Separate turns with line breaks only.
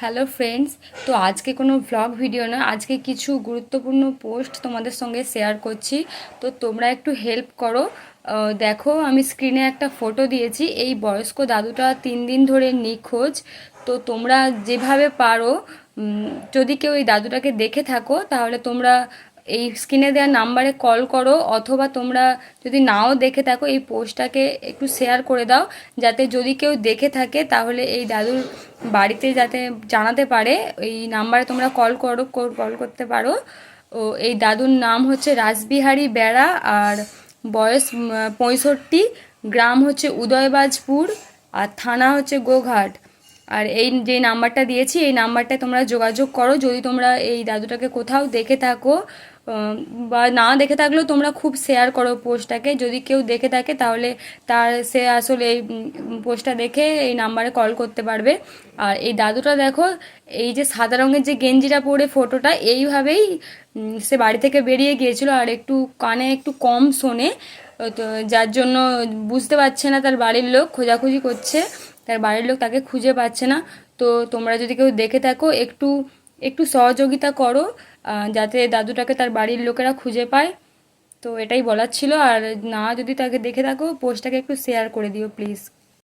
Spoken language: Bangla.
হ্যালো ফ্রেন্ডস তো আজকে কোনো ভ্লগ ভিডিও না, আজকে কিছু গুরুত্বপূর্ণ পোস্ট তোমাদের সঙ্গে শেয়ার করছি। তো তোমরা একটু হেল্প করো। দেখো, আমি স্ক্রিনে একটা ফটো দিয়েছি। এই বয়স্ক দাদুটা তিন দিন ধরে নিখোঁজ। তো তোমরা যেভাবে পারো যদি কেউ এই দাদুটাকে দেখে থাকো, তাহলে তোমরা এই স্ক্রিনে দেওয়া নাম্বারে কল করো অথবা তোমরা যদি নাও দেখে থাকো, এই পোস্টটাকে একটু শেয়ার করে দাও, যাতে যদি কেউ দেখে থাকে, তাহলে এই দাদুর বাড়িতে যাতে জানাতে পারে, এই নাম্বারে তোমরা কল করো কল করতে পারো। ও, এই দাদুর নাম হচ্ছে রাসবিহারী বেড়া আর বয়স পঁয়ষট্টি, গ্রাম হচ্ছে উদয়বাজপুর আর থানা হচ্ছে গোঘাট। আর এই যে নাম্বারটা দিয়েছি, এই নাম্বারটায় তোমরা যোগাযোগ করো। যদি তোমরা এই দাদুটাকে কোথাও দেখে থাকো বা না দেখে থাকলেও তোমরা খুব শেয়ার করো পোস্টটাকে। যদি কেউ দেখে থাকে, তাহলে তার সে আসলে এই পোস্টটা দেখে এই নাম্বারে কল করতে পারবে। আর এই দাদুটা দেখো, এই যে সাদা রঙের যে গেঞ্জিটা পরে ফটোটা, এইভাবেই সে বাড়ি থেকে বেরিয়ে গিয়েছিল। আর একটু কানে একটু কম শোনে, তো যার জন্য বুঝতে পারছে না তার বাড়ির লোক, খোঁজাখুঁজি করছে। তার বাড়ির লোক তাকে খুঁজে পাচ্ছে না। তো তোমরা যদি কেউ দেখে থাকো, একটু একটু সহযোগিতা করো যাতে দাদুটাকে তার বাড়ির লোকেরা খুঁজে পায়। তো এটাই বলার ছিল। আর না যদি তাকে দেখে থাকো, পোস্টটাকে একটু শেয়ার করে দিও, প্লিজ।